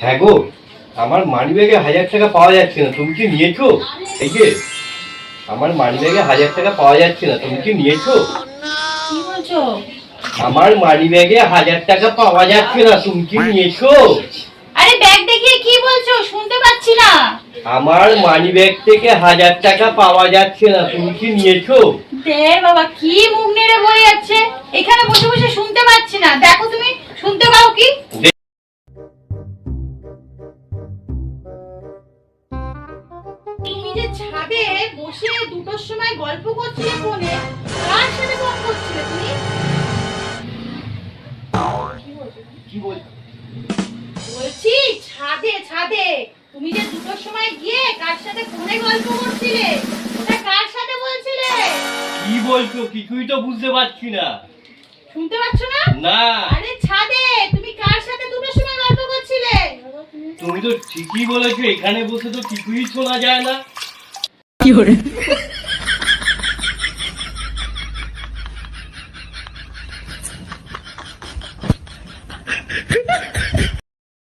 হ্যাঁ গো আমার মানি ব্যাগে হাজার টাকা পাওয়া যাচ্ছে না তুমি কি নিয়েছো? এই যে আমার মানি ব্যাগে হাজার টাকা পাওয়া যাচ্ছে না তুমি কি নিয়েছো? কি বলছো? আমার মানি ব্যাগে হাজার টাকা পাওয়া যাচ্ছে না তুমি কি নিয়েছো? আরে ব্যাগ দেখিয়ে কি বলছো? শুনতে পাচ্ছি না। আমার মানি ব্যাগ থেকে হাজার টাকা পাওয়া যাচ্ছে না তুমি কি নিয়েছো? দে বাবা কি মুখ নেড়ে বলে যাচ্ছে। এখানে বসে বসে শুনতে পাচ্ছি না। দেখো তুমি শুনতে পাও কি? যে ছাদে বসে দুটোর সময় গল্প করছিলে ফোনে কার সাথে গল্প করছিলে তুমি? কি বলছো? বলছি? ছাদে ছাদে তুমি যে দুটোর সময় গিয়ে কার সাথে ফোনে গল্প করছিলে ওটা কার সাথে বলছিলে? কি বলছো? কিছুই তো বুঝতে পারছি না। শুনতে পাচ্ছ না? না। আরে ছাদে তুমি কার সাথে দুটোর সময় গল্প করছিলে? তুমি তো ঠিকই বলেছ এখানে বসে তো কিছুই শোনা যায় না। 有人